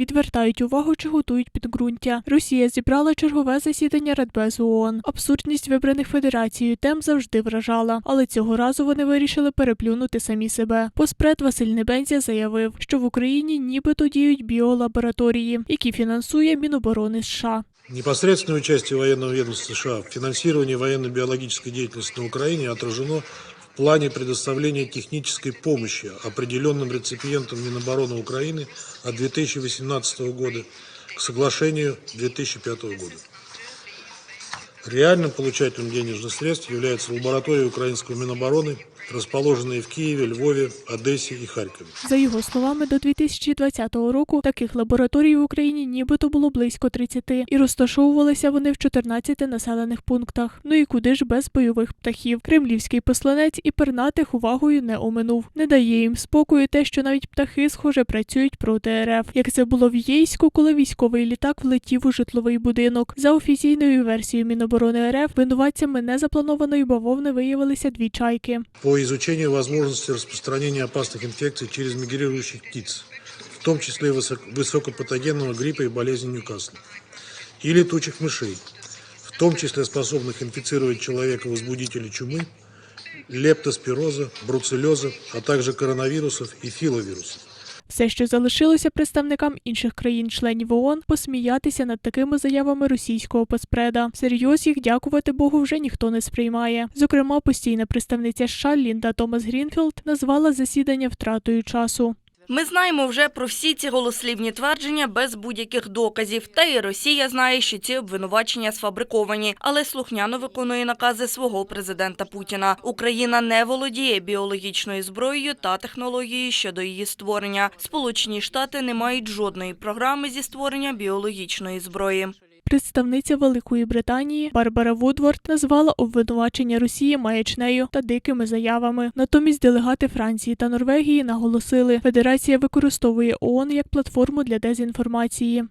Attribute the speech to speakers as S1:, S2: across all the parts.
S1: відвертають увагу чи готують підґрунтя. Росія зібрала чергове засідання Радбезу ООН. Абсурдність вибраних федерацією тем завжди вражала, але цього разу вони вирішили переплюнути самі себе. Поспред Василь Небензя заявив, що в Україні нібито діють біолабораторії, які фінансує Міноборони США.
S2: Непосредственное участие военного ведомства США в финансировании военно-биологической деятельности на Украине отражено плане предоставления технической помощи определенным реципиентам Минобороны Украины от 2018 года к соглашению 2005 года. Реальным получателем денежных средств является лаборатория украинского Минобороны, расположенные в Киеве, Львове, Одессе и Харькове.
S1: За його словами, до 2020 року таких лабораторій в Україні нібито було близько 30, і розташовувалися вони в 14 населених пунктах. Ну і куди ж без бойових птахів? Кремлівський посланець і пернатих увагою не оминув. Не дає їм спокою те, що навіть птахи, схоже, працюють проти РФ. Як це було в Єйську, коли військовий літак влетів у житловий будинок. За офіційною версією Міноборони РФ, винуватцями незапланованої бавовни виявилися дві чайки.
S2: по изучению возможности распространения опасных инфекций через мигрирующих птиц, в том числе высок- высокопатогенного гриппа и болезни Ньюкасла, и летучих мышей, в том числе способных инфицировать человека возбудители чумы, лептоспироза, бруцеллеза, а также коронавирусов и филовирусов.
S1: Все, що залишилося представникам інших країн-членів ООН, посміятися над такими заявами російського поспреда. Серйоз їх дякувати Богу вже ніхто не сприймає. Зокрема, постійна представниця США Лінда Томас Грінфілд назвала засідання втратою часу.
S3: Ми знаємо вже про всі ці голослівні твердження без будь-яких доказів. Та і Росія знає, що ці обвинувачення сфабриковані, але слухняно виконує накази свого президента Путіна. Україна не володіє біологічною зброєю та технологією щодо її створення. Сполучені Штати не мають жодної програми зі створення біологічної зброї.
S1: Представниця Великої Британії Барбара Вудворд назвала обвинувачення Росії маячнею та дикими заявами. Натомість делегати Франції та Норвегії наголосили, Федерація використовує ООН як платформу для дезінформації.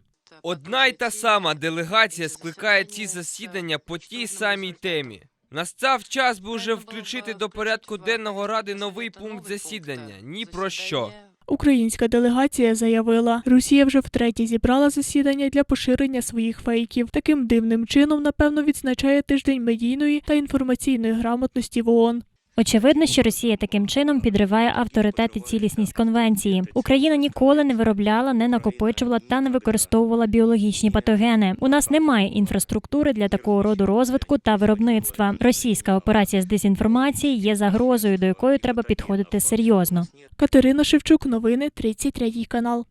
S4: Одна й та сама делегація скликає ці засідання по тій самій темі. Настав час би уже включити до порядку денного ради новий пункт засідання. Ні про що.
S1: Українська делегація заявила, Росія вже втретє зібрала засідання для поширення своїх фейків. Таким дивним чином, напевно, відзначає тиждень медійної та інформаційної грамотності в ООН.
S5: Очевидно, що Росія таким чином підриває авторитет і цілісність конвенції. Україна ніколи не виробляла, не накопичувала та не використовувала біологічні патогени. У нас немає інфраструктури для такого роду розвитку та виробництва. Російська операція з дезінформації є загрозою, до якої треба підходити серйозно.
S1: Катерина Шевчук, новини 33 канал.